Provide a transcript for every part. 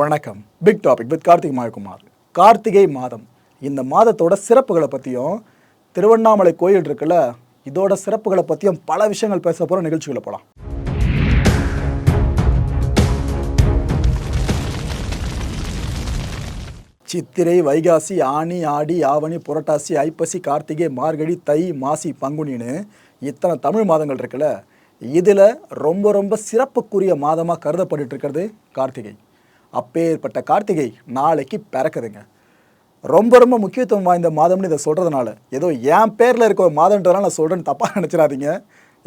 வணக்கம். Big topic with Karthik Mayakumar. Karthigai மாதம். இந்த மாதத்தோட சிறப்புகளை பற்றியும் திருவண்ணாமலை கோயில் இருக்குல்ல இதோட சிறப்புகளை பற்றியும் பல விஷயங்கள் பேச போகிற நிகழ்ச்சிகளை போகலாம் சித்திரை வைகாசி ஆனி ஆடி ஆவணி புரட்டாசி ஐப்பசி கார்த்திகை மார்கழி தை மாசி பங்குனின்னு இத்தனை தமிழ் மாதங்கள் இருக்குல்ல இதில் ரொம்ப ரொம்ப சிறப்புக்குரிய மாதமாக கருதப்பட்டு இருக்கிறது கார்த்திகை. அப்பேற்பட்ட கார்த்திகை நாளைக்கு பிறக்குதுங்க. ரொம்ப ரொம்ப முக்கியத்துவம் வாய்ந்த மாதம்னு இதை சொல்கிறதுனால ஏதோ என் பேரில் இருக்க ஒரு மாதன்றதுனால நான் சொல்கிறேன்னு தப்பாக நினச்சிடாதீங்க.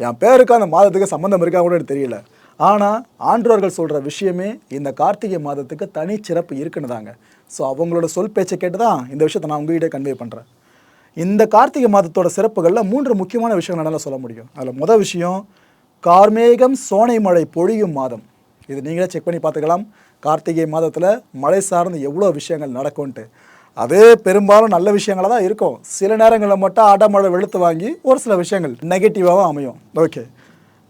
என் பேருக்கு அந்த மாதத்துக்கு சம்மந்தம் இருக்கா கூட எனக்கு தெரியல. ஆனால் ஆன்றோர்கள் சொல்கிற விஷயமே இந்த கார்த்திகை மாதத்துக்கு தனி சிறப்பு இருக்குன்னு தாங்க. ஸோ அவங்களோட சொல் பேச்சை கேட்டு தான் இந்த விஷயத்தை நான் உங்ககிட்ட கன்வே பண்ணுறேன் இந்த கார்த்திகை மாதத்தோட சிறப்புகளில் மூன்று முக்கியமான விஷயங்கள் என்னால் சொல்ல முடியும். அதில் முதல் விஷயம் கார்மேகம் சோனை மழை பொழியும் மாதம். இது நீங்களே செக் பண்ணி பார்த்துக்கலாம். கார்த்திகை மாதத்தில் மழை சார்ந்து எவ்வளோ விஷயங்கள் நடக்கும்ன்ட்டு. அது பெரும்பாலும் நல்ல விஷயங்களாக தான் இருக்கும். சில நேரங்களில் மட்டும் ஆட்டமழை வெளுத்து வாங்கி ஒரு சில விஷயங்கள் நெகட்டிவாகவும் அமையும். ஓகே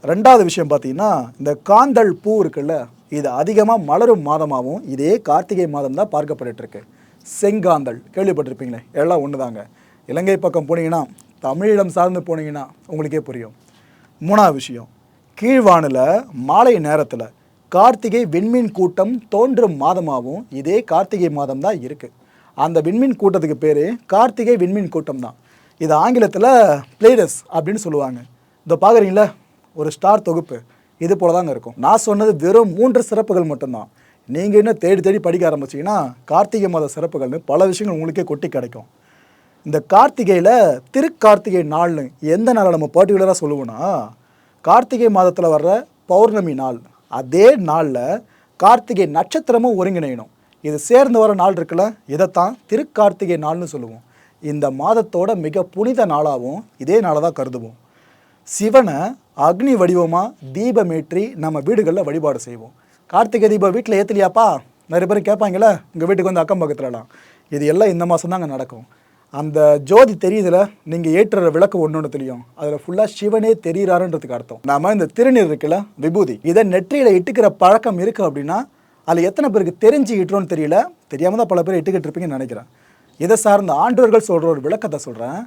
ரெண்டாவது விஷயம் பார்த்தீங்கன்னா இந்த காந்தல் பூ இருக்குல்ல இது அதிகமாக மலரும் மாதமாகவும் இதே கார்த்திகை மாதம் தான் பார்க்கப்பட்டுருக்கு செங்காந்தல் கேள்விப்பட்டிருப்பீங்களே? எல்லாம் ஒன்று தாங்க இலங்கை பக்கம் போனீங்கன்னா தமிழீழம் சார்ந்து போனீங்கன்னா உங்களுக்கே புரியும். மூணாவது விஷயம் கீழ்வானில் மாலை நேரத்தில் கார்த்திகை விண்மீன் கூட்டம் தோன்றும் மாதமாகவும் இதே கார்த்திகை மாதம் தான் இருக்குது அந்த விண்மீன் கூட்டத்துக்கு பேர் கார்த்திகை விண்மீன் கூட்டம் தான் இது ஆங்கிலத்தில் பிளேடஸ் அப்படின்னு சொல்லுவாங்க. இதை பார்க்குறீங்களா ஒரு ஸ்டார் தொகுப்பு. இது போல தாங்க இருக்கும். நான் சொன்னது வெறும் மூன்று சிறப்புகள் மட்டும்தான். நீங்கள் இன்னும் தேடி தேடி படிக்க ஆரம்பிச்சீங்கன்னா கார்த்திகை மாத சிறப்புகள்னு பல விஷயங்கள் உங்களுக்கே கொட்டி கிடைக்கும். இந்த கார்த்திகையில் திருக்கார்த்திகை நாள்னு எந்த நாளை நம்ம பர்டிகுலராக சொல்லுவோன்னா கார்த்திகை மாதத்தில் வர்ற பௌர்ணமி நாள். அதே நாளில் கார்த்திகை நட்சத்திரமும் ஒருங்கிணையணும். இது சேர்ந்து வர நாள் இருக்குல்ல இதைத்தான் திருக்கார்த்திகை நாள்னு சொல்லுவோம். இந்த மாதத்தோட மிக புனித நாளாகவும் இதே நாளை தான் கருதுவோம். சிவனை அக்னி வடிவமாக தீபமேற்றி நம்ம வீடுகளில் வழிபாடு செய்வோம். கார்த்திகை தீபம் வீட்டில் ஏற்றலையாப்பா நிறைய பேர் கேட்பாங்களே உங்கள் வீட்டுக்கு வந்து அக்கம் பக்கத்துலலாம். இது எல்லாம் இந்த மாதம் தாங்க நடக்கும். அந்த ஜோதி தெரியுதுல? நீங்கள் ஏற்றுற விளக்கு ஒன்று ஒன்று தெரியும். அதில் ஃபுல்லாக சிவனே தெரியுறாருன்றதுக்கு அர்த்தம். நாம இந்த திருநீர் இருக்குல்ல விபூதி. இதை நெற்றியில் இட்டுக்கிற பழக்கம் இருக்குது அப்படின்னா அதில் எத்தனை பேருக்கு தெரிஞ்சு இட்டுறோன்னு தெரியல? தெரியாமல் தான் பல பேர் இட்டுக்கிட்டு இருப்பீங்கன்னு நினைக்கிறேன். இதை சார்ந்த ஆண்டவர்கள் சொல்கிற ஒரு விளக்கத்தை சொல்கிறேன்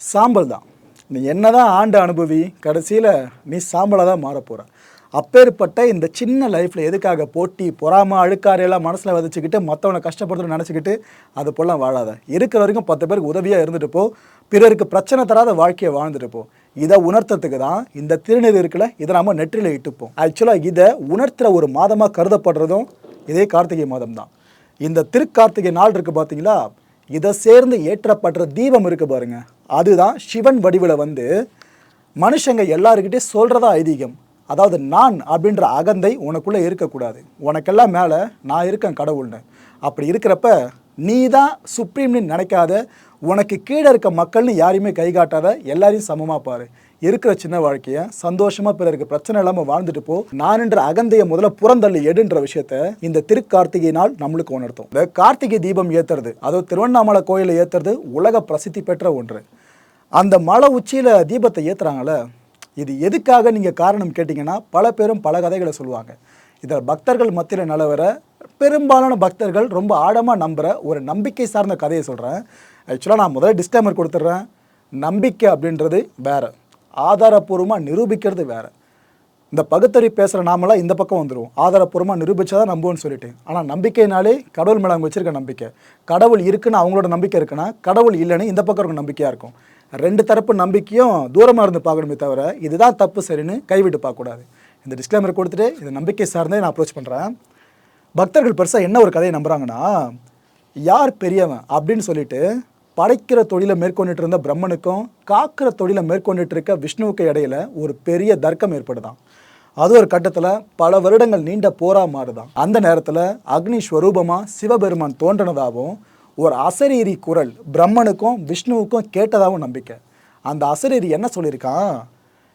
சாம்பல் தான். நீ என்னதான் ஆண்டு அனுபவி கடைசியில் நீ சாம்பலாக தான் மாற போகிற அப்பேற்பட்ட இந்த சின்ன லைஃப்பில் எதுக்காக போட்டி பொறாமல் அழுக்காரையெல்லாம் மனசில் விதைச்சிக்கிட்டு மற்றவனை கஷ்டப்படுறதுன்னு நினச்சிக்கிட்டு அது போலாம் வாழாத. இருக்கிற வரைக்கும் பத்து பேருக்கு உதவியாக இருந்துட்டு போ. பிறருக்கு பிரச்சனை தராத வாழ்க்கையை வாழ்ந்துட்டு போ. இதை உணர்த்துறதுக்கு தான் இந்த திருநீர் இருக்குல்ல இதை நம்ம நெற்றியில் இட்டுப்போம். ஆக்சுவலாக இதை உணர்த்துற ஒரு மாதமாக கருதப்படுறதும் இதே கார்த்திகை மாதம் தான். இந்த திருக்கார்த்திகை நாள் இருக்குது பார்த்தீங்களா இதை சேர்ந்து ஏற்றப்படுற தீபம் இருக்குது பாருங்கள் அதுதான் சிவன் வடிவில் வந்து மனுஷங்க எல்லாருக்கிட்டே சொல்கிறதா ஐதீகம். அதாவது நான் அப்படின்ற அகந்தை உனக்குள்ளே இருக்கக்கூடாது. உனக்கெல்லாம் மேலே நான் இருக்கேன் கடவுள்னு. அப்படி இருக்கிறப்ப நீ தான் சுப்ரீம்னு நினைக்காத உனக்கு கீழே இருக்க மக்கள்னு யாரையுமே கை காட்டாத எல்லாரையும் சமமாக பாரு. இருக்கிற சின்ன வாழ்க்கையை சந்தோஷமாக பிறருக்கு பிரச்சனை இல்லாமல் வாழ்ந்துட்டு போ. நான்ன்ற அகந்தையை முதல்ல புறந்தள்ளி எடுன்ற விஷயத்த இந்த திருக்கார்த்திகை நாள் நம்மளுக்கு உணர்த்தும். இந்த கார்த்திகை தீபம் ஏற்றுறது அதாவது திருவண்ணாமலை கோயிலை ஏற்றுறது உலக பிரசித்தி பெற்ற ஒன்று. அந்த மலை உச்சியில் தீபத்தை ஏற்றுறாங்களே இது எதுக்காக நீங்கள் காரணம் கேட்டிங்கன்னா பல பேரும் பல கதைகளை சொல்லுவாங்க. இதில் பக்தர்கள் மத்தியில் நிலவர பெரும்பாலான பக்தர்கள் ரொம்ப ஆழமாக நம்புகிற ஒரு நம்பிக்கை சார்ந்த கதையை சொல்கிறேன் ஆக்சுவலாக நான் முதல்ல டிஸ்க்ளைமர் கொடுத்துட்றேன். நம்பிக்கை அப்படின்றது வேறு. ஆதாரப்பூர்வமாக நிரூபிக்கிறது வேறு. இந்த பகுத்தறி பேசுகிற நாமெல்லாம் இந்த பக்கம் வந்துடுவோம் ஆதாரப்பூர்வமாக நிரூபிச்சா தான் நம்புவோன்னு சொல்லிட்டு. ஆனால் நம்பிக்கைனாலே கடவுள் மேலே அவங்க வச்சிருக்க நம்பிக்கை. கடவுள் இருக்குன்னு அவங்களோட நம்பிக்கை இருக்குன்னா கடவுள் இல்லைன்னு இந்த பக்கம் இருக்க நம்பிக்கையாக இருக்கும். ரெண்டு தரப்பு நம்பிக்கையும் தூரமாக இருந்து பார்க்கணுமே தவிர இதுதான் தப்பு சரின்னு கைவிட்டு பார்க்கக்கூடாது. இந்த டிஸ்க்ளைமர் கொடுத்துட்டு இந்த நம்பிக்கை சார்ந்தே நான் அப்ரோச் பண்ணுறேன் பக்தர்கள் பெருசாக என்ன ஒரு கதையை நம்புகிறாங்கன்னா யார் பெரியவன்? அப்படின்னு சொல்லிட்டு படைக்கிற தொழிலை மேற்கொண்டுட்டு இருந்த பிரம்மனுக்கும் காக்கிற தொழிலை மேற்கொண்டுட்டு இருக்க விஷ்ணுவுக்கு இடையில ஒரு பெரிய தர்க்கம் ஏற்படுதான். அது ஒரு கட்டத்தில் பல வருடங்கள் நீண்ட போரா மாறுதான். அந்த நேரத்தில் அக்னி ஸ்வரூபமாக சிவபெருமான் தோன்றினதாகவும் ஒரு அசரீரி குரல் பிரம்மனுக்கும் விஷ்ணுவுக்கும் கேட்டதாகவும் நம்பிக்கை. அந்த அசரீரி என்ன சொல்லியிருக்கான்?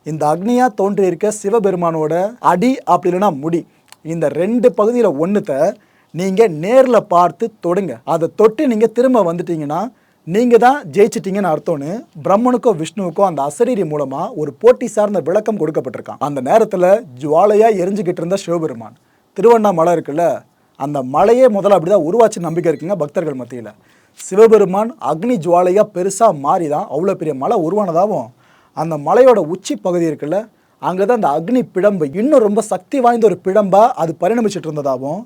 இந்த அக்னியாக தோன்றியிருக்க சிவபெருமானோட அடி அப்படி இல்லைன்னா முடி. இந்த ரெண்டு பகுதியில் ஒன்றுத்த நீங்கள் நேரில் பார்த்து தொடுங்க. அதை தொட்டு நீங்கள் திரும்ப வந்துட்டீங்கன்னா நீங்கள் தான் ஜெயிச்சிட்டிங்கன்னு அர்த்தம்னு பிரம்மனுக்கும் விஷ்ணுவுக்கும் அந்த அசரீரி மூலமாக ஒரு போட்டி சார்ந்த விளக்கம் கொடுக்கப்பட்டிருக்கான். அந்த நேரத்தில் ஜுவாலையாக எரிஞ்சுக்கிட்டு இருந்த சிவபெருமான். திருவண்ணாமலை இருக்குல்ல அந்த மலையே முதல்ல அப்படி தான் உருவாச்சு நம்பிக்கை இருக்குங்க பக்தர்கள் மத்தியில். சிவபெருமான் அக்னி ஜுவாலையாக பெருசாக மாறி தான் அவ்வளோ பெரிய மலை உருவானதாகவும் அந்த மலையோட உச்சி பகுதி இருக்குல்ல அங்கே தான் அந்த அக்னி பிழம்பு இன்னும் ரொம்ப சக்தி வாய்ந்த ஒரு பிடம்பாக அது பரிணமிச்சிட்டு இருந்ததாகவும்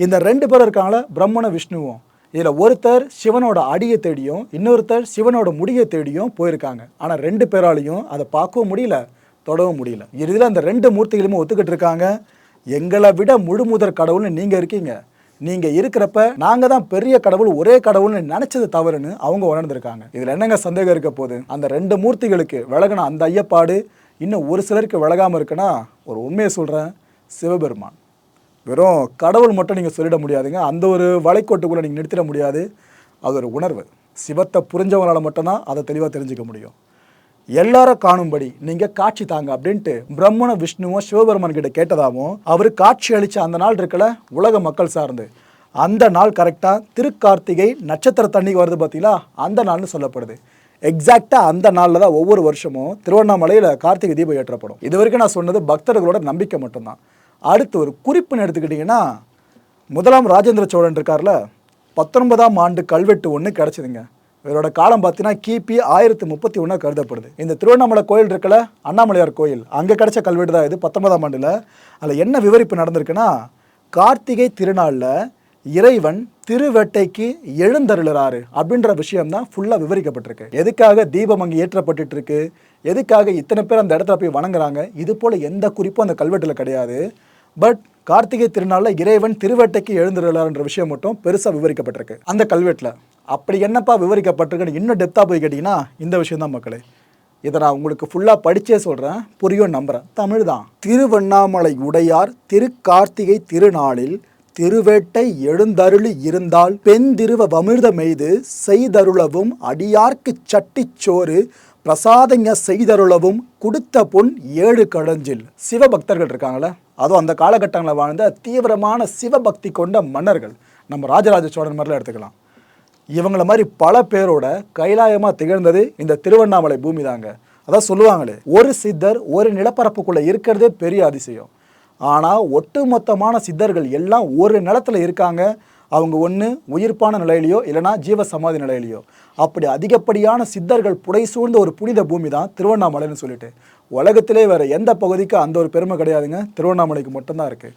இந்த ரெண்டு பேர் இருக்காங்கள பிரம்மண விஷ்ணுவும் இதில் ஒருத்தர் சிவனோட அடியை தேடியும் இன்னொருத்தர் சிவனோட முடியை தேடியும் போயிருக்காங்க. ஆனால் ரெண்டு பேராலையும் அதை பார்க்கவும் முடியல தொடவும் முடியல. இறுதியில் அந்த ரெண்டு மூர்த்திகளுமே ஒத்துக்கிட்டு இருக்காங்க. எங்களை விட முழுமுதற் கடவுள்னு நீங்கள் இருக்கீங்க. நீங்கள் இருக்கிறப்ப நாங்கள் தான் பெரிய கடவுள் ஒரே கடவுள்னு நினச்சது தவறுன்னு அவங்க உணர்ந்திருக்காங்க. இதில் என்னங்க சந்தேகம் இருக்க போகுது? அந்த ரெண்டு மூர்த்திகளுக்கு விலகின அந்த ஐயப்பாடு இன்னும் ஒரு சிலருக்கு விலகாமல் இருக்குன்னா ஒரு உண்மையை சொல்கிறேன் சிவபெருமான். வெறும் கடவுள் மட்டும் நீங்கள் சொல்லிட முடியாதுங்க. அந்த ஒரு வளைக்கோட்டுக்குள்ளே நீங்கள் நிறுத்திட முடியாது. அது ஒரு உணர்வு. சிவத்தை புரிஞ்சவங்களால் மட்டும்தான் அதை தெளிவாக தெரிஞ்சுக்க முடியும். எல்லாரும் காணும்படி நீங்க காட்சி தாங்க அப்படின்ட்டு பிரம்மண விஷ்ணுவும் சிவபெருமன் கிட்ட கேட்டதாகவும் அவர் காட்சி அளிச்ச அந்த நாள் இருக்கல உலக மக்கள் சார்ந்து. அந்த நாள் கரெக்டாக திருக்கார்த்திகை நட்சத்திர தண்ணிக்கு வருது பார்த்தீங்களா அந்த நாள்னு சொல்லப்படுது. எக்ஸாக்டாக அந்த நாளில் தான் ஒவ்வொரு வருஷமும் திருவண்ணாமலையில் கார்த்திகை தீபம் ஏற்றப்படும். இது வரைக்கும் நான் சொன்னது பக்தர்களோட நம்பிக்கை மட்டும்தான். அடுத்து ஒரு குறிப்புன்னு எடுத்துக்கிட்டிங்கன்னா முதலாம் ராஜேந்திர சோழன் இருக்கார்ல பத்தொன்பதாம் ஆண்டு கல்வெட்டு ஒன்று கிடச்சிதுங்க. இவரோட காலம் பார்த்தீங்கன்னா கிபி ஆயிரத்தி முப்பத்தி ஒன்றா கருதப்படுது. இந்த திருவண்ணாமலை கோயில் இருக்கல அண்ணாமலையார் கோயில் அங்கே கிடைச்ச கல்வெட்டு தான் இது பத்தொன்பதாம் ஆண்டில். அதில் என்ன விவரிப்பு நடந்திருக்குன்னா கார்த்திகை திருநாளில் இறைவன் திருவேட்டைக்கு எழுந்தருளுறாரு அப்படின்ற விஷயம் தான் ஃபுல்லாக விவரிக்கப்பட்டிருக்கு. எதுக்காக தீபம் அங்கே ஏற்றப்பட்டு இருக்கு எதுக்காக இத்தனை பேர் அந்த இடத்துல போய் வணங்குறாங்க இது போல் எந்த குறிப்பும் அந்த கல்வெட்டில் கிடையாது. பட் கார்த்திகை திருநாளில் இறைவன் திருவேட்டைக்கு எழுந்துள்ளார்ன்ற விஷயம் மட்டும் பெருசாக விவரிக்கப்பட்டிருக்கு. அந்த கல்வெட்டில். அப்படி என்னப்பா விவரிக்கப்பட்டிருக்குன்னு இன்னும் டெப்த்தாக போய் கேட்டிங்கன்னா இந்த விஷயம் தான் மக்களே. இதை நான் உங்களுக்கு ஃபுல்லாக படித்தே சொல்கிறேன் புரியும் நம்புகிறேன் தமிழ் தான். திருவண்ணாமலை உடையார் திருக்கார்த்திகை திருநாளில் திருவேட்டை எழுந்தருளி இருந்தால் பெண்திருவ வமிழ்த மெய்து செய்தருளவும் அடியார்க்குச் சட்டிச்சோறு பிரசாதங்க செய்தருளவும் கொடுத்த பொன் ஏழு கடஞ்சில் சிவபக்தர்கள் இருக்காங்களே? அதுவும் அந்த காலகட்டங்களில் வாழ்ந்த தீவிரமான சிவபக்தி கொண்ட மன்னர்கள். நம்ம ராஜராஜ சோழன் மாதிரிலாம் எடுத்துக்கலாம். இவங்கள மாதிரி பல பேரோட கைலாயமாக திகழ்ந்தது இந்த திருவண்ணாமலை பூமி தாங்க அதான் சொல்லுவாங்களே ஒரு சித்தர் ஒரு நிலப்பரப்புக்குள்ளே இருக்கிறதே பெரிய அதிசயம். ஆனால் ஒட்டுமொத்தமான சித்தர்கள் எல்லாம் ஒரு நிலத்துல இருக்காங்க. அவங்க ஒன்று உயிர்ப்பான நிலையிலையோ இல்லைனா ஜீவ சமாதி நிலையிலையோ. அப்படி அதிகப்படியான சித்தர்கள் புடை சூழ்ந்த ஒரு புனித பூமி தான் திருவண்ணாமலைன்னு சொல்லிட்டு. உலகத்திலே வேற எந்த பகுதிக்கு அந்த ஒரு பெருமை கிடையாதுங்க. திருவண்ணாமலைக்கு மட்டும்தான் இருக்குது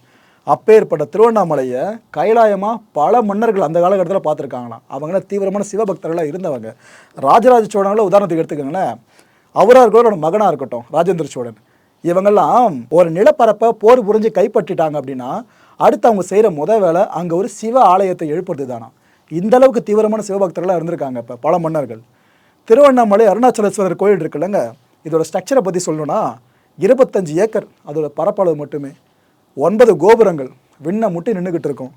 அப்பேற்பட்ட திருவண்ணாமலையை கைலாயமாக பல மன்னர்கள் அந்த காலகட்டத்தில் பார்த்துருக்காங்களாம். அவங்களாம் தீவிரமான சிவபக்தர்களாக இருந்தவங்க. ராஜராஜ சோழனில் உதாரணத்துக்கு எடுத்துக்கோங்களேன். அவராக இருக்கட்டும் மகனாக இருக்கட்டும் ராஜேந்திர சோழன். இவங்கெல்லாம் ஒரு நிலப்பரப்பை போர் புரிஞ்சு கைப்பற்றிட்டாங்க அப்படின்னா அடுத்து அவங்க செய்கிற முத வேலை அங்கே ஒரு சிவ ஆலயத்தை எழுப்புறது தானா இந்த அளவுக்கு தீவிரமான சிவபக்தர்களாக இருந்திருக்காங்க இப்போ பல மன்னர்கள். திருவண்ணாமலை அருணாச்சலேஸ்வரர் கோயில் இருக்குல்லங்க. இதோட ஸ்ட்ரக்சரை பற்றி சொல்லணும்னா இருபத்தஞ்சு ஏக்கர் அதோட பரப்பளவு மட்டுமே. ஒன்பது கோபுரங்கள் விண்ணை முட்டி நின்றுக்கிட்டு இருக்கும்.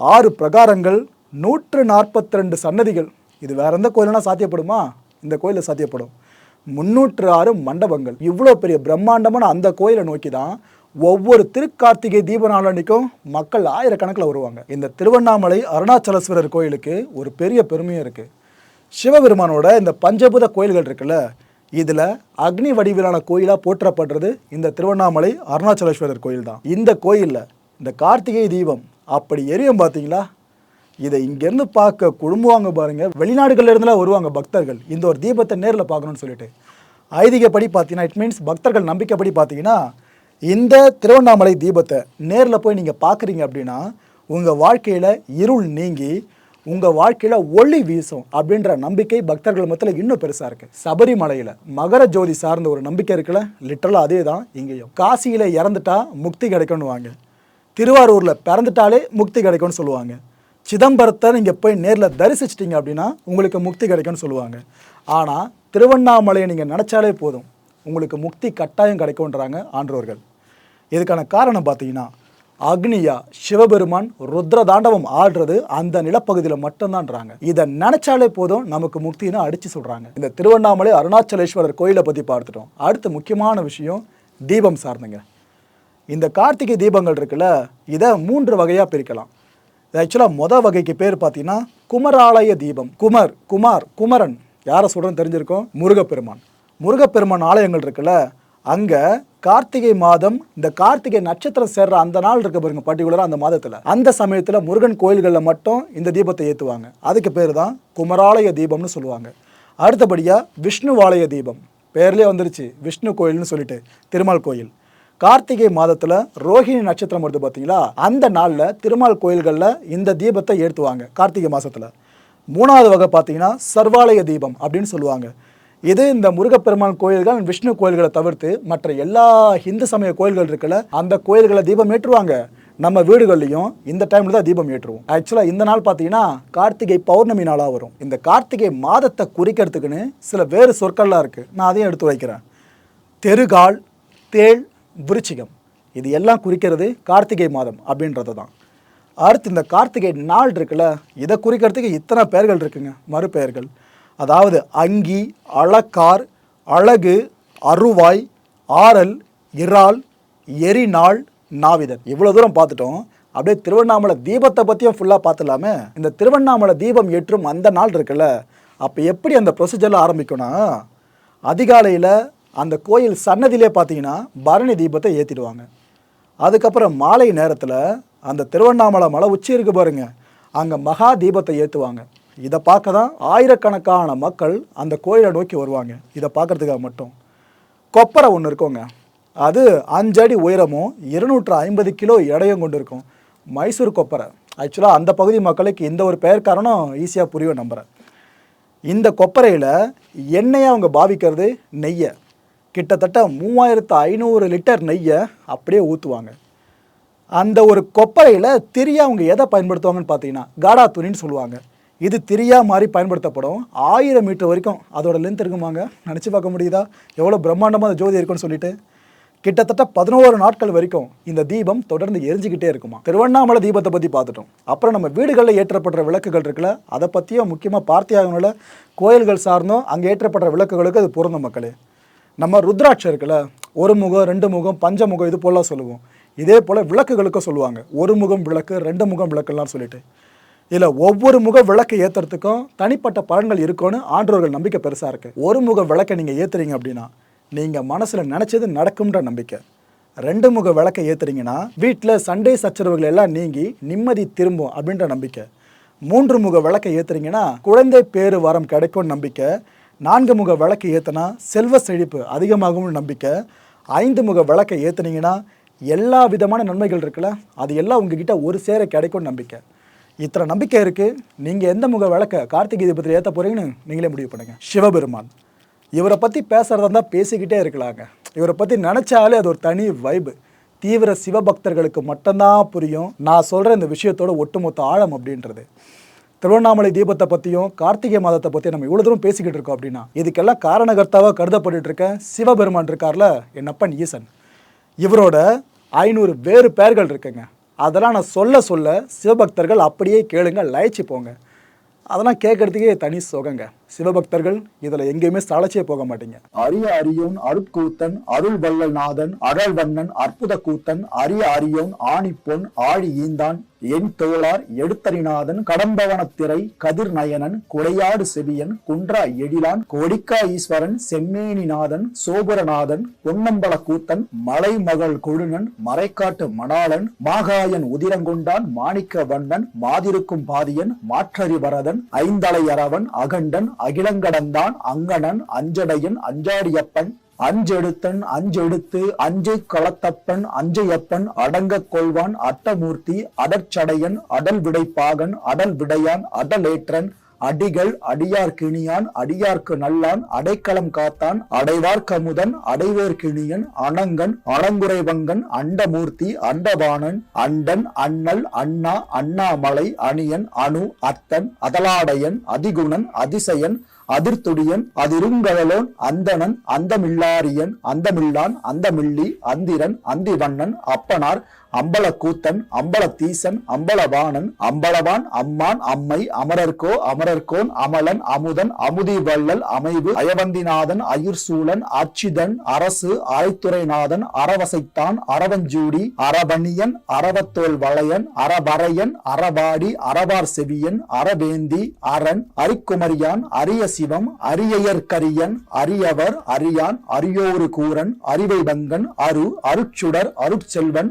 ஆறு பிரகாரங்கள் நூற்று நாற்பத்தி ரெண்டு சன்னதிகள். இது வேற எந்த கோயிலுனா சாத்தியப்படுமா? இந்த கோயிலில் சாத்தியப்படும். முன்னூற்று ஆறு மண்டபங்கள். இவ்வளோ பெரிய பிரம்மாண்டமான அந்த கோயிலை நோக்கி தான் ஒவ்வொரு திருக்கார்த்திகை தீப நாளன்னைக்கும் மக்கள் ஆயிரக்கணக்கில் வருவாங்க. இந்த திருவண்ணாமலை அருணாச்சலேஸ்வரர் கோயிலுக்கு ஒரு பெரிய பெருமையும் இருக்குது சிவபெருமானோட இந்த பஞ்சபூத கோயில்கள் இருக்குல்ல இதில் அக்னி வடிவிலான கோயிலாக போற்றப்படுறது இந்த திருவண்ணாமலை அருணாச்சலேஸ்வரர் கோயில் தான் இந்த கோயிலில் இந்த கார்த்திகை தீபம் அப்படி எரியும் பார்த்தீங்களா இதை இங்கேருந்து பார்க்க குழும்புவாங்க பாருங்கள் வெளிநாடுகள்லேருந்துலாம் வருவாங்க பக்தர்கள். இந்த ஒரு தீபத்தை நேரில் பார்க்கணும்னு சொல்லிட்டு. ஐதீகப்படி பார்த்தீங்கன்னா இட் மீன்ஸ் பக்தர்கள் நம்பிக்கைப்படி பார்த்தீங்கன்னா இந்த திருவண்ணாமலை தீபத்தை நேரில் போய் நீங்கள் பார்க்குறீங்க அப்படின்னா உங்கள் வாழ்க்கையில் இருள் நீங்கி உங்கள் வாழ்க்கையில் ஒளி வீசும் அப்படின்ற நம்பிக்கை பக்தர்கள் மத்தியில் இன்னும் பெருசாக இருக்குது சபரிமலையில் மகர ஜோதி சார்ந்த ஒரு நம்பிக்கை இருக்குல்ல? லிட்டரலாக அதே தான் இங்கேயும் காசியில் இறந்துட்டா முக்தி கிடைக்கும்னுவாங்க. திருவாரூரில் பிறந்துட்டாலே முக்தி கிடைக்கும்னு சொல்லுவாங்க. சிதம்பரத்தை நீங்கள் போய் நேரில் தரிசிச்சிட்டிங்க அப்படின்னா உங்களுக்கு முக்தி கிடைக்கும்னு சொல்லுவாங்க. ஆனால் திருவண்ணாமலையை நீங்கள் நினச்சாலே போதும். உங்களுக்கு முக்தி கட்டாயம் கிடைக்கும்ன்றாங்க ஆன்றோர்கள் இதுக்கான காரணம் பார்த்தீங்கன்னா அக்னியா சிவபெருமான் ருத்ர தாண்டவம் ஆடுறது அந்த நிலப்பகுதியில் மட்டும்தான்றாங்க. இதை நினைச்சாலே போதும் நமக்கு முக்தின்னு அடிச்சு சொல்றாங்க. இந்த திருவண்ணாமலை அருணாச்சலேஸ்வரர் கோயிலை பற்றி பார்த்துட்டோம். அடுத்த முக்கியமான விஷயம் தீபம் சார்ந்துங்க. இந்த கார்த்திகை தீபங்கள் இருக்குல்ல இதை மூன்று வகையாக பிரிக்கலாம். இது ஆக்சுவலாக மொதல் வகைக்கு பேர் பார்த்தீங்கன்னா குமராலய தீபம். குமர் குமார் குமரன். யாரை சொல்கிறேன்னு தெரிஞ்சிருக்கோம்? முருகப்பெருமான். முருகப்பெருமான் ஆலயங்கள் இருக்குல்ல அங்கே கார்த்திகை மாதம் இந்த கார்த்திகை நட்சத்திரம் சேர்ற அந்த நாள் இருக்க பாருங்க பர்டிகுலராக அந்த மாதத்தில். அந்த சமயத்தில் முருகன் கோயில்களில் மட்டும் இந்த தீபத்தை ஏற்றுவாங்க அதுக்கு பேர் தான் குமராலய தீபம்னு சொல்லுவாங்க. அடுத்தபடியாக விஷ்ணுவாலய தீபம். பேர்லேயே வந்துருச்சு விஷ்ணு கோயில்னு சொல்லிட்டு திருமால் கோயில். கார்த்திகை மாதத்தில் ரோஹிணி நட்சத்திரம் வருது பார்த்தீங்களா அந்த நாளில் திருமால் கோயில்களில் இந்த தீபத்தை ஏற்றுவாங்க கார்த்திகை மாதத்தில் மூணாவது வகை பார்த்தீங்கன்னா சர்வாலய தீபம் அப்படின்னு சொல்லுவாங்க. இது இந்த முருகப்பெருமான் கோயில்கள் விஷ்ணு கோயில்களை தவிர்த்து மற்ற எல்லா இந்து சமய கோயில்கள் இருக்குல்ல அந்த கோயில்களை தீபம் ஏற்றுவாங்க. நம்ம வீடுகள்லையும் இந்த டைம்ல தான் தீபம் ஏற்றுவோம். ஆக்சுவலாக இந்த நாள் பார்த்தீங்கன்னா கார்த்திகை பௌர்ணமி நாளாக வரும். இந்த கார்த்திகை மாதத்தை குறிக்கிறதுக்குன்னு சில வேறு சொற்கள்லாம் இருக்குது நான் அதையும் எடுத்து வைக்கிறேன். தெருகால் தேள் விருச்சிகம். இது எல்லாம் குறிக்கிறது கார்த்திகை மாதம் அப்படின்றது தான். அடுத்து இந்த கார்த்திகை நாள் இருக்குல்ல இதை குறிக்கிறதுக்கு இத்தனை பெயர்கள் இருக்குங்க. மறுபெயர்கள். அதாவது அங்கி அளக்கார் அழகு அருவாய் ஆரல் இறால் எரிநாள் நாவிதன் இவ்வளோ தூரம் பார்த்துட்டோம். அப்படியே திருவண்ணாமலை தீபத்தை பற்றியும் ஃபுல்லாக பார்த்துலாமே இந்த திருவண்ணாமலை தீபம் ஏற்றும் அந்த நாள் இருக்குல்ல அப்போ எப்படி அந்த ப்ரொசீஜரில் ஆரம்பிக்கும்னா அதிகாலையில் அந்த கோயில் சன்னதியிலே பார்த்தீங்கன்னா பரணி தீபத்தை ஏற்றிடுவாங்க அதுக்கப்புறம் மாலை நேரத்தில் அந்த திருவண்ணாமலை மலை உச்சி இருக்கு பாருங்க அங்கே மகா தீபத்தை ஏற்றுவாங்க இதை பார்க்க தான் ஆயிரக்கணக்கான மக்கள் அந்த கோயிலை நோக்கி வருவாங்க. இதை பார்க்கறதுக்காக மட்டும். கொப்பரை ஒன்று இருக்குங்க. அது அஞ்சடி உயரமும் இருநூற்று ஐம்பது கிலோ எடையும் கொண்டு இருக்கும் மைசூர் கொப்பரை. ஆக்சுவலாக அந்த பகுதி மக்களுக்கு இந்த ஒரு பெயர் காரணம் ஈஸியாக புரியும் நம்புகிறேன் இந்த கொப்பரையில் எண்ணெயை அவங்க பாவிக்கிறது நெய்யை. கிட்டத்தட்ட மூவாயிரத்து ஐநூறு லிட்டர் நெய்யை அப்படியே ஊற்றுவாங்க அந்த ஒரு கொப்பரையில் திரிய அவங்க எதை பயன்படுத்துவாங்கன்னு பார்த்தீங்கன்னா காடா துணின்னு சொல்லுவாங்க. இது திரியா மாதிரி பயன்படுத்தப்படும். ஆயிரம் மீட்டர் வரைக்கும் அதோட லென்த் இருக்குமாங்க? நினச்சி பார்க்க முடியுதா? எவ்வளோ பிரம்மாண்டமாக அந்த ஜோதி இருக்குன்னு சொல்லிட்டு. கிட்டத்தட்ட பதினோரு நாட்கள் வரைக்கும் இந்த தீபம் தொடர்ந்து எரிஞ்சுக்கிட்டே இருக்குமா? திருவண்ணாமலை தீபத்தை பற்றி பார்த்துட்டோம். அப்புறம் நம்ம வீடுகளில் ஏற்றப்படுற விளக்குகள் இருக்குல்ல அதை பற்றியும் முக்கியமாக பார்த்தியாகணும்ல கோயில்கள் சார்ந்தும் அங்கே ஏற்றப்படுற விளக்குகளுக்கு அது பொருந்தும் மக்களே. நம்ம ருத்ராட்சம் இருக்குல்ல ஒரு முகம் ரெண்டு முகம் பஞ்ச முகம் இது போலாம் சொல்லுவோம். இதே போல் விளக்குகளுக்கும் சொல்லுவாங்க. ஒரு முகம் விளக்கு ரெண்டு முகம் விளக்குலாம் சொல்லிட்டு. இதில் ஒவ்வொரு முக விளக்கு ஏற்றுறதுக்கும் தனிப்பட்ட பலன்கள் இருக்கும்னு ஆன்றோர்கள் நம்பிக்கை பெருசாக இருக்குது ஒரு முக விளக்கை நீங்கள் ஏற்றுறீங்க அப்படின்னா நீங்கள் மனசில் நினச்சது நடக்கும்ன்ற நம்பிக்கை. ரெண்டு முக விளக்கை ஏற்றுறீங்கன்னா வீட்டில் சண்டை சச்சரவுகள் எல்லாம் நீங்கி நிம்மதி திரும்பும் அப்படின்ற நம்பிக்கை. மூன்று முக விளக்கை ஏற்றுறீங்கன்னா குழந்தை பேரு வரம் கிடைக்கும்னு நம்பிக்கை. நான்கு முக விளக்கு ஏற்றினா செல்வ செழிப்பு அதிகமாகும்னு நம்பிக்கை. ஐந்து முக விளக்கை ஏற்றுனீங்கன்னா எல்லா விதமான நன்மைகள் இருக்குல்ல அது எல்லாம் உங்ககிட்ட ஒரு சேர கிடைக்கும்னு நம்பிக்கை. இத்தனை நம்பிக்கை இருக்குது நீங்கள் எந்த முக விளக்க கார்த்திகை தீபத்தில் ஏற்ற போகிறீங்கன்னு நீங்களே முடிவு பண்ணுங்கள் சிவபெருமான். இவரை பற்றி பேசுகிறதா இருந்தால் பேசிக்கிட்டே இருக்கலாங்க. இவரை பற்றி நினச்சாலே அது ஒரு தனி வைபு தீவிர சிவபக்தர்களுக்கு மட்டும்தான் புரியும். நான் சொல்கிற இந்த விஷயத்தோட ஒட்டுமொத்த ஆழம் அப்படின்றது. திருவண்ணாமலை தீபத்தை பற்றியும் கார்த்திகை மாதத்தை பற்றியும் நம்ம இவ்வளோ தூரம் பேசிக்கிட்டு இருக்கோம் அப்படின்னா இதுக்கெல்லாம் காரணகர்த்தாவாக கருதப்பட்டு இருக்க சிவபெருமான் இருக்கார்ல என்னப்பன் ஈசன். இவரோட ஐநூறு வேறு பெயர்கள் இருக்குங்க. அதெல்லாம் நான் சொல்ல சொல்ல சிவபக்தர்கள் அப்படியே கேளுங்க லயிச்சு போங்க. அதெல்லாம் கேட்குறதுக்கே தனி சுகங்க. சிவபக்தர்கள் இதுல எங்கேயுமே சளைச்சே போக மாட்டீங்க. அரிய அரியோன் அருட்கூத்தன் அருள் வல்லல் நாதன் அடல் வண்ணன் அற்புத கூத்தன் அரிய அரியோன் ஆணிப்பொன் ஆழி ஈந்தான் என் தோளார் எடுத்தரிநாதன் கடம்பவனத்திரை கதிர் நயனன் குடையாடு செவியன் குன்றா எழிலான் கொடிக்கா ஈஸ்வரன் செம்மேனிநாதன் சோபரநாதன் பொன்னம்பல கூத்தன் மலைமகள் கொழுனன் மறைக்காட்டு மணாளன் மாகாயன் உதிரங்கொண்டான் மாணிக்க வண்ணன் மாதிருக்கும் பாதியன் மாற்றறி வரதன் அகண்டன் அகிலங்கடந்தான் அங்கணன் அஞ்சடையன் அஞ்சாடியப்பன் அஞ்செடுத்தன் அஞ்செடுத்து அஞ்சை களத்தப்பன் அஞ்சையப்பன் அடங்கக் கொள்வான் அட்டமூர்த்தி அடற்சடையன் அடல் விடைப்பாகன் அடல் விடையான் அடலேற்றன் அடிகள் அடியார் கிணியான் அடியார்க்கு நல்லான் அடைக்கலம் காத்தான் அடைவார் கமுதன் அடைவேர் கிணியன் அணங்கன் அணங்குறைவங்கன் அண்டமூர்த்தி அண்டபாணன் அண்டன் அண்ணல் அண்ணா அண்ணாமலை அணியன் அணு அத்தன் அதலாடையன் அதிகுணன் அதிசயன் அதிர்த்துடியன் அதிருங்கழலோன் அந்தணன் அந்தமில்லாரியன் அந்தமில்லான் அந்தமில்லி அந்திரன் அந்திவண்ணன் அப்பனார் அம்பலக்கூத்தன் அம்பலத்தீசன் அம்பலவாணன் அம்பலவான் அம்மான் அம்மை அமரர்கோ அமரர்கோன் அமலன் அமுதன் அமுதி வள்ளல் அமைவு அயவந்திநாதன் அயிர்சூலன் அச்சிதன் அரசு அரைத்துறைநாதன் அரவசைத்தான் அரவஞ்சூடி அரபணியன் அரவத்தோல் வளையன் அரபறையன் அரபாடி அறவார் செவியன் அரவேந்தி அரண் அரிக்குமரியான் அரிய சிவம் அரியயற்கரியன் அரியவர் அரியான் அரியோரு கூரன் அறிவை பங்கன் அரு அருட்சுடர் அருட்செல்வன்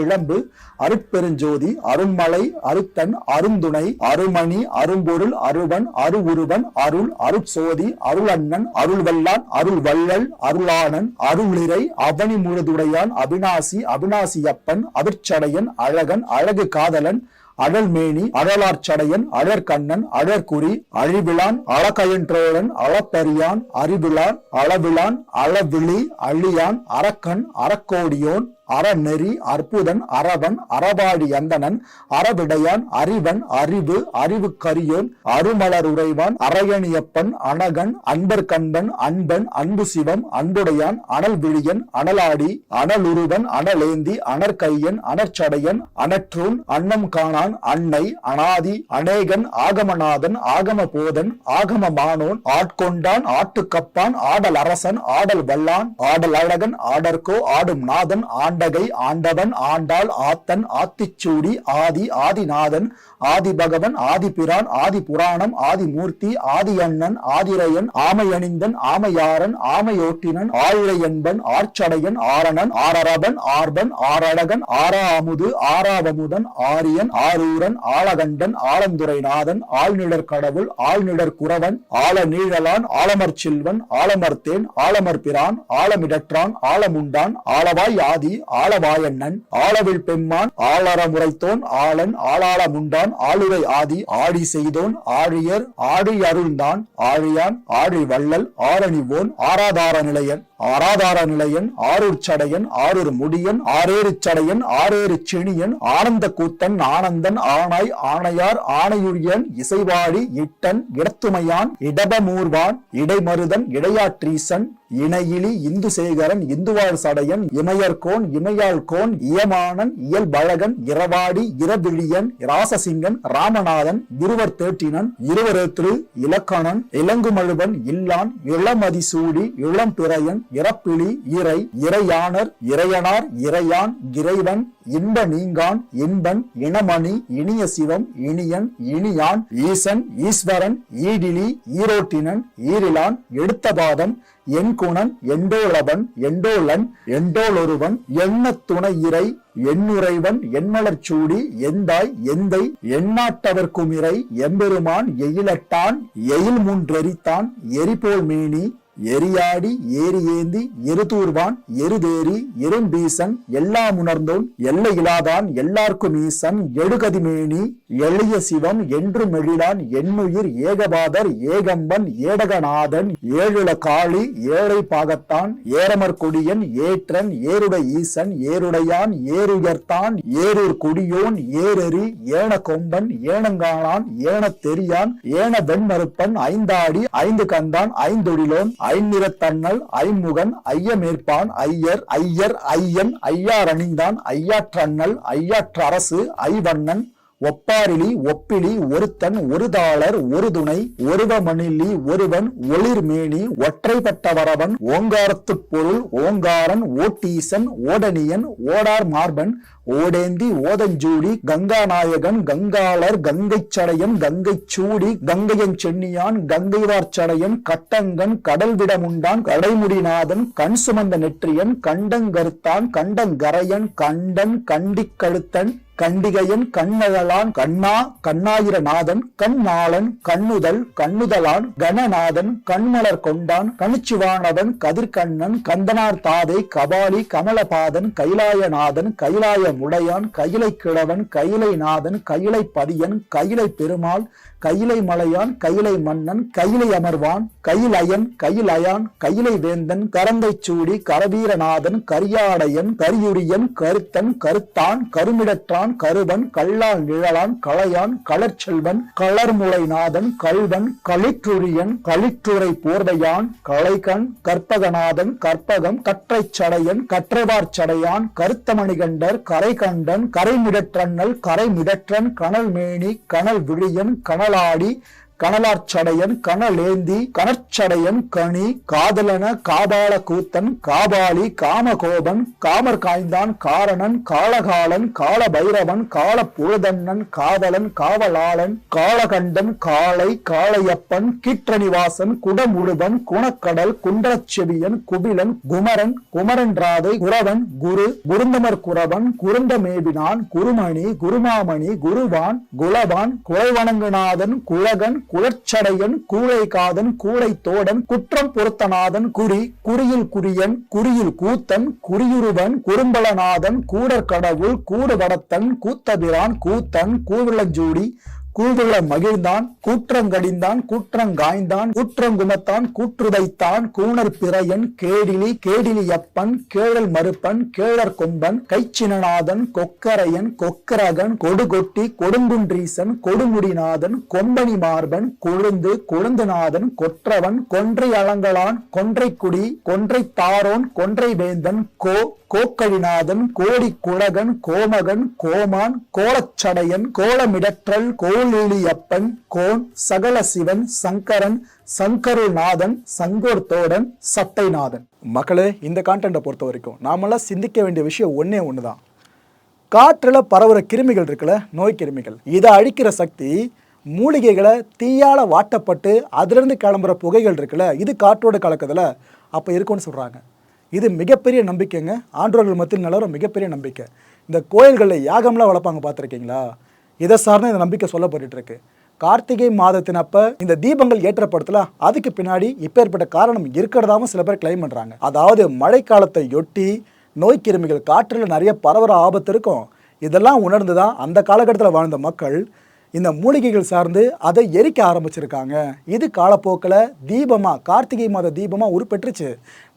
பிழம்பு அருட்பெருஞ்சோதி அருண்மலை அருத்தன் அருந்துணை அருமணி அரும்பொருள் அருவன் அருவுருவன் அருள் அருட்சோதி அருளண்ணன் அருள்வல்லான் அருள் வள்ளல் அருளானன் அருளிரை அவனி முழுதுடையான் அவினாசி அவினாசியப்பன் அவிர்ச்சடையன் அழகன் அழகு காதலன் அழல்மேனி அழலார்ச்சடையன் அழற்கண்ணன் அழற்குறி அழிவிழான் அழகயன்றோழன் அளப்பரியான் அறிவிழான் அளவிழான் அளவிழி அழியான் அரக்கன் அறக்கோடியோன் அறநெறி அற்புதன் அரவன் அறவாடி அந்தணன் அறவிடையான் அறிவன் அறிவு அறிவு கரியோன் அருமலர் உறைவான் அரையணியப்பன் அணகன் அன்பர் கண்பன் அன்பன் அன்பு சிவம் அன்புடையான் அனல் விழியன் அனலாடி அனலுருவன் அனலேந்தி அனற்கையன் அனற்சடையன் அனற்றூன் அன்னம் காணான் அன்னை அனாதி அநேகன் ஆகமநாதன் ஆகம போதன் ஆகம மானோன் ஆட்கொண்டான் ஆட்டுக்கப்பான் ஆடல் அரசன் ஆடல் வல்லான் ஆடல் அழகன் ஆடற்கோ ஆடும் நாதன் ஆண்டகை ஆண்டவன் ஆண்டாள் ஆத்தன் ஆத்திச்சூடி ஆதி ஆதிநாதன் ஆதி பகவன் ஆதி பிரான் ஆதி புராணம் ஆதி மூர்த்தி ஆதி அண்ணன் ஆதிரையன் ஆமையணிந்தன் ஆமையாரன் ஆமையோட்டினன் ஆழிழை என்பன் ஆர்ச்சடையன் ஆரணன் ஆரரபன் ஆர்பன் ஆரழகன் ஆறாமுது ஆறாவமுதன் ஆரியன் ஆரூரன் ஆளகண்டன் ஆலந்துரைநாதன் ஆழ்நிழற் கடவுள் ஆழ்நிழற் குறவன் ஆழ நீழலான் ஆலமர் செல்வன் ஆலமர்த்தேன் ஆலமர் பிரான் ஆலமிடற்றான் ஆலமுண்டான் ஆலவாய் ஆதி ஆலவாயண்ணன் ஆலவில் பெம்மான் ஆளரமுறைத்தோன் ஆளன் ஆளாள முண்டான் ஆளுரை ஆதி ஆடி செய்தோன் ஆழியர் ஆடி அருள்தான் ஆழியான் ஆழி வள்ளல் ஆரணிவோன் ஆராதார நிலையன். ஆராதார நிலையன் ஆரூர் சடையன் ஆரூர் முடியன் ஆரேறு சடையன் ஆரேறு செணியன் ஆனந்த கூத்தன் ஆனந்தன் ஆனாய் ஆணையார் ஆணையுரியன் இசைவாடி இட்டன் இடத்துமையான் இடபமூர்வான் இடைமருதன் இடையாற்றீசன் இணையிலி இந்துசேகரன் இந்துவாழ் சடையன் இமையர்கோன் இமையாள் கோன் இயமானன் இயல்பழகன் இரவாடி இரவிழியன் ராசசிங்கன் ராமநாதன் இருவர் தேட்டினன் இருவரேத்திரு இலக்கணன் இளங்குமழுவன் இல்லான் இளமதிசூடி இளம்பிறையன் இறப்பிலி இறை இறையானர் இறையனார் இறையான் இறைவன் இன்ப நீங்கான் இன்பன் இனமணி இனிய சிவம் இனியன் இனியான் ஈசன் ஈஸ்வரன் ஈடிலி ஈரோட்டினன் ஈரிலான் எடுத்த பாதம் எண்குணன் எண்டோளவன் எண்டோளன் எண்டோளொருவன் எண்ண துணை இறை எண்ணுறைவன் எண்ணலர்ச்சூடி எந்தாய் எந்தை எண்ணாட்டவர்க்குமிரை எம்பெருமான் எயிலட்டான் எயில் முன்றெரித்தான் எரிபோல் மேனி எரியாடி ஏறி ஏந்தி எருதூர்வான் எருதேரி எறும்பீசன் எல்லாம் உணர்ந்தோன் எல்லை இலாதான் எல்லார்க்கும் ஈசன் எழுகதிமேனி எளிய சிவம் என்று மெழிலான் எண்ணுயிர் ஏகபாதர் ஏகம்பன் ஏடகநாதன் ஏழுல காளி ஏழை பாகத்தான் ஏரமர் கொடியன் ஏற்றன் ஏருடை ஈசன் ஏருடையான் ஏறுயர்த்தான் ஏரூர் குடியோன் ஏரறி ஏன கொம்பன் ஏனங்கானான் ஏனத் தெரியான் ஏன வெண்மறுப்பன் ஐந்தாடி ஐந்து கந்தான் ஐந்தொழிலோன் ஐநிறத்தன்னல் ஐமுகன் ஐயமேற்பான் ஐயர் ஐயர் ஐயன் ஐயாரணிந்தான் ஐயாற்றண்ணல் ஐயாற்றரசு ஐவண்ணன் ஒப்பாரிலி ஒப்பிலி ஒருத்தன் ஒரு தாளர் ஒரு துணை ஒருவ மணிலி ஒருவன் ஒளிர்மேனி ஒற்றைப்பட்ட வரவன் ஓங்காரத்துப் பொருள் ஓங்காரன் ஓட்டீசன் ஓடனியன் ஓடார் மார்பன் ஓடேந்தி ஓதஞ்சூடி கங்காநாயகன் கங்காளர் கங்கை சடையன் கங்கை சூடி கங்கையன் சென்னியான் கங்கைவார்ச்சடையன் கட்டங்கன் கடல் விடமுண்டான் கடைமுடிநாதன் கண் சுமந்த நெற்றியன் கண்டங்கருத்தான் கண்டங்கரையன் கண்டன் கண்டிக் கழுத்தன் கண்டிகையன் கண்ணழலான் கண்ணா கண்ணாயிரநாதன் கண்ணாளன் கண்ணுதல் கண்ணுதலான் கணநாதன் கண்மலர் கொண்டான் கணிச்சுவானவன் கதிர்கண்ணன் கந்தனார் தாதை கபாலி கமலபாதன் கைலாயநாதன் கைலாய முடையான் கைலை கிழவன் கைலை நாதன் கைலை பதியன் கைலை பெருமாள் கைலை மலையான் கைலை மன்னன் கைலை அமர்வான் கைலயன் கைலயான் கைலை வேந்தன் கரந்தை சூடி கரவீரநாதன் கரியாடையன் கரியுரியன் கருத்தன் கருத்தான் கருமிடற்றான் கருவன் கல்லால் நிழலான் களையான் களர்ச்செல்வன் களர்முளைநாதன் கல்வன் களிற்றுரியன் களிற்றுரை போர்வையான் களைகண் கற்பகநாதன் கற்பகம் கற்றைச் சடையன் கற்றைவார் சடையான் கருத்தமணிகண்டர் கரைகண்டன் கரைமிடற்றண்ணல் கரைமிடற்றன் கனல் மேனி கனல் விழியன் கனலாடி கனலார்ச்சடையன் கனலேந்தி கனற்சடையன் கனி காதலன காபால கூத்தன் காபாலி காமகோபன் காமர் காய்ந்தான் காரணன் காலகாலன் கால பைரவன் கால புழுதண்ணன் காதலன் காவலாளன் காலகண்டன் காளை காளையப்பன் கீற்றணிவாசன் குடமுழுவன் குணக்கடல் குன்றச்செவியன் குபிலன் குமரன் குமரன் ராதை குரவன் குரு குருந்தமர் குரவன் குருந்தமேவினான் குருமணி குருமாமணி குருவான் குலவான் குலைவணங்குநாதன் குலகன் குலச்சடையன் கூழை காதன் கூழை தோடன் குற்றம் பொருத்தநாதன் குறி குறியில் குறியன் குறியில் கூத்தன் குறியுருவன் குறும்பலநாதன் கூடற் கடவுள் கூடுவடத்தன் கூத்தபிரான் கூத்தன் கூவிளஞ்சூடி கூவுள மகிழ்ந்தான் கூற்றங்கடிந்தான் கூற்றங்காய்ந்தான் கூற்றங்குமத்தான் கூற்றுதைத்தான் கூணர் பிறையன் கேடிலி கேடிலியப்பன் கேழல் மறுப்பன் கேழற் கொம்பன் கைச்சினநாதன் கொக்கரையன் கொக்கரகன் கொடுகொட்டி கொடுங்குன்றீசன் கொடுமுடிநாதன் கொம்பனி மார்பன் கொழுந்து கொழுந்துநாதன் கொற்றவன் கொன்றை அலங்கலான் கொன்றைக்குடி கொன்றை தாரோன் கொன்றை வேந்தன் கோ கோக்கழிநாதன் கோடி குழகன் கோமகன் கோமான் கோலச்சடையன் கோலமிடற்றல் கோ கோலீலியப்பன் கோன் சகல சிவன் சங்கரன் சங்கருநாதன் சங்கோர் தோடன் சட்டைநாதன். மக்களே இந்த கான்டென்ட்டை பொறுத்த வரைக்கும் நாமெல்லாம் சிந்திக்க வேண்டிய விஷயம் ஒன்றே ஒன்று தான் காற்றில் பரவுற கிருமிகள் இருக்குல்ல நோய் கிருமிகள். இதை அழிக்கிற சக்தி மூலிகைகளை தீயால் வாட்டப்பட்டு அதிலிருந்து கிளம்புற புகைகள் இருக்குல்ல இது காற்றோட கலக்கத்தில் அப்போ இருக்கும்னு சொல்கிறாங்க இது மிகப்பெரிய நம்பிக்கைங்க. ஆண்டோர்கள் மத்தியில் நிலவர மிகப்பெரிய நம்பிக்கை. இந்த கோயில்களில் யாகம்லாம் வளர்ப்பாங்க பார்த்துருக்கீங்களா? இதை சார்ந்த இந்த நம்பிக்கை சொல்லப்பட்டுருக்கு இருக்கு கார்த்திகை மாதத்தின் அப்ப இந்த தீபங்கள் ஏற்றப்படுத்தலாம் அதுக்கு பின்னாடி இப்பேற்பட்ட காரணம் இருக்கிறதாவும் சில பேர் கிளைம் பண்ணுறாங்க அதாவது மழைக்காலத்தை ஒட்டி நோய் கிருமிகள் காற்றில் நிறைய பரவற ஆபத்து இருக்கும். இதெல்லாம் உணர்ந்து தான் அந்த காலகட்டத்தில் வாழ்ந்த மக்கள் இந்த மூலிகைகள் சார்ந்து அதை எரிக்க ஆரம்பிச்சிருக்காங்க. இது காலப்போக்கில் தீபமாக கார்த்திகை மாத தீபமாக உருப்பெற்றுச்சு.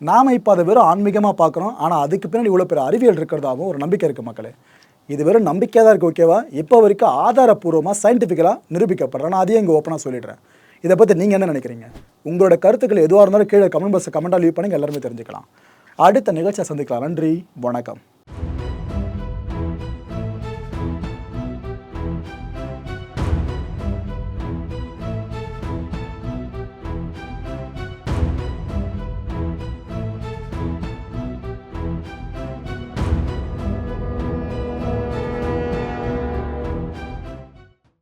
நாம் இப்போ அதை வெறும் ஆன்மீகமாக பார்க்குறோம் ஆனால் அதுக்கு பின்னாடி இவ்வளோ பெரிய அறிவியல் இருக்கிறதாவும் ஒரு நம்பிக்கை இருக்குது மக்களே. இது வெறும் நம்பிக்கையாக தான் இருக்குது ஓகேவா இப்போ வரைக்கும் ஆதாரப்பூர்வமாக சயின்டிஃபிக்கலாக நிரூபிக்கப்படுறேன். நான் அதையும் இங்கே ஓப்பனாக சொல்லிடுறேன். இதை பற்றி நீங்கள் என்ன நினைக்கிறீங்க? உங்களோட கருத்துக்கள் எதுவாக இருந்தாலும் கீழே கமெண்ட் பாக்ஸ் கமெண்ட்டாக லீவ் பண்ணி எல்லாருமே தெரிஞ்சுக்கலாம். அடுத்த நிகழ்ச்சியை சந்திக்கலாம். நன்றி வணக்கம்.